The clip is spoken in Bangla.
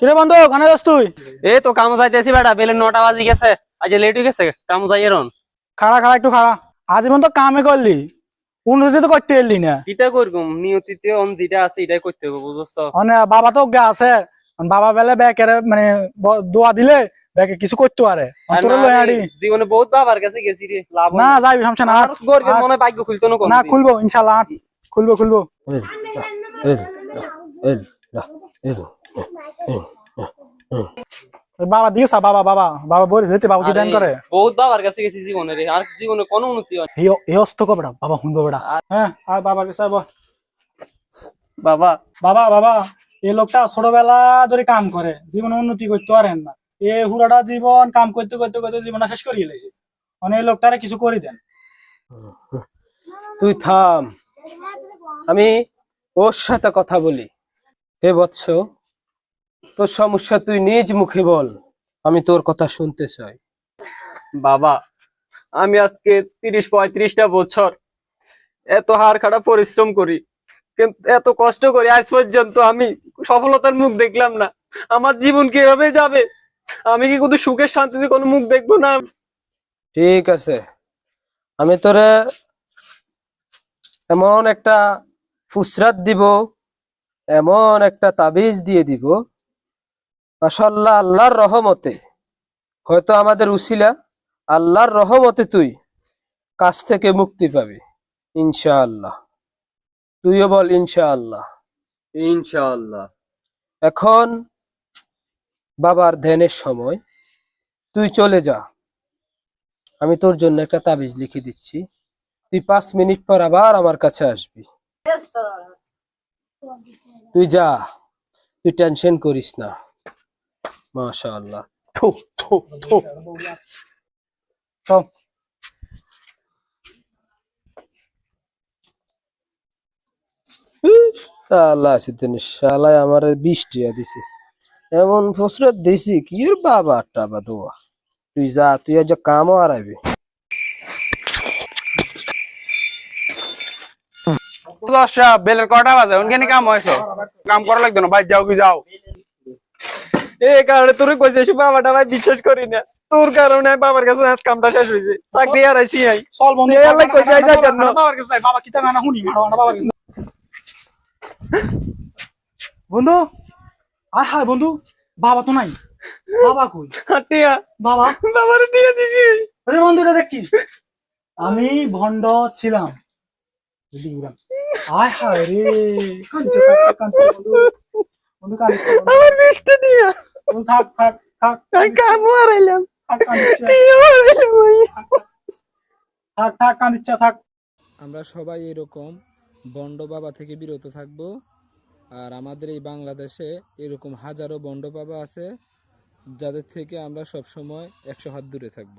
কিরে বন্ধু কানে যাস তুই এই তো কাম যাইতেছি বেটা বেলে নটা বাজি গেছে আজ লেট হয়ে গেছে কাম যাই এরন খাড়া খাড়া একটু খাড়া আজ পর্যন্ত কামে করলি উন্নতি তো করতে এলি না কিটা করব নিয়তিতে অন যেটা আছে এটাই করতে হবে বুঝছ মানে বাবা তো অজ্ঞা আছে বাবা বেলে ব্যাকের মানে ব- দোয়া দিলে ব্যাকে কিছু করতে পারে জীবনে বহুত বাবার কাছে গেছি রে লাভ না যাইবি সমস্যা না আর মনে হয় ভাগ্য খুলতো না না খুলবো ইনশাল্লাহ আট। খুলবো খুলবো বাবা দিয়েছা বাবা বাবা। বাবা বলে যেতে বাবা কি দান করে? বহুত বাবার কাছে গেছি জীবনে রে আর জীবনে কোনো উন্নতি হয় এই অস্ত কো বাবা শুনব বেটা। হ্যাঁ আর বাবা কে সাহেব বাবা। বাবা বাবা এই লোকটা ছোটবেলা ধরে কাম করে জীবনে উন্নতি করতে পারেন না। এ হুরাটা জীবন কাম করতে করতে করতে জীবনটা শেষ করিয়ে লেছে মানে এই লোকটারে কিছু করে দেন। তুই থাম। আমি ওর সাথে কথা বলি। হে বৎস। তোর সমস্যা তুই নিজ মুখে বল আমি তোর কথা শুনতে চাই। বাবা আমি আজকে তিরিশ পঁয়ত্রিশটা বছর এত হার খাটা পরিশ্রম করি কিন্তু এত কষ্ট করি আজ পর্যন্ত আমি সফলতার মুখ দেখলাম না। আমার জীবন কীভাবে যাবে? আমি কি শুধু সুখের শান্তিতে কোনো মুখ দেখব না? ঠিক আছে আমি তোরে এমন একটা ফুসরাত দিব এমন একটা তাবিজ দিয়ে দিব মাশাল্লাহ আল্লাহর রহমতে। হয়তো আমাদের উসিলা আল্লাহর রহমতে তুই কাছ থেকে মুক্তি পাবি ইনশাআল্লাহ। তুইও বল ইনশাআল্লাহ। ইনশাআল্লাহ। এখন বাবার ধ্যানের সময় তুই চলে যা। আমি তোর জন্য একটা তাবিজ লিখে দিচ্ছি। তুই পাঁচ মিনিট পর আবার আমার কাছে আসবি। তুই যা তুই টেনশন করিস না। মাশাআল্লাহ। থু থু থু। তো শালা আছে তিনি শালায় আমার বিশ টিয়া দিছে। এমন ফসরত দিছি কি বাবা টাবা দোয়া? তুই যা তুই আজ কামও দশটা বেলের কটা বাজে? ওনখানে কাম হয়েছ। কাম করা লাগতো না ভাই যাও কি যাও। এই কারণে তোর কইছে সে বাবাটা ভাই বিশ্বাস করি না। তোর কারণে বাবার কাছে আজ কামটা শেষ হয়েছে চাকরি হারাইছি আই বন্ধু এই আল্লাহ কই যায় যায় কেন? বাবার কাছে যাই, বাবা কিতা গানা শুনি মারো না বাবার কাছে। বন্ধু আর হায় বন্ধু বাবা তো নাই। বাবা কই? বাবা? বাবার টিয়া দিছি। আরে বন্ধু এটা দেখ কি আমি ভন্ড ছিলাম। আয় হায় রে কাঁদছে, কাঁদছে, বন্ধু। আমার টিয়া বন্ধু, থাক থাক থাক আমি কাম হারাইলাম থাক। থাক থাক কাঁদছে থাক আমরা সবাই এরকম বন্ড বাবা থেকে বিরত থাকব আর আমাদের এই বাংলাদেশে এরকম হাজারো বন্ড বাবা আছে যাদের থেকে আমরা সব সময় একশো হাত দূরে থাকব।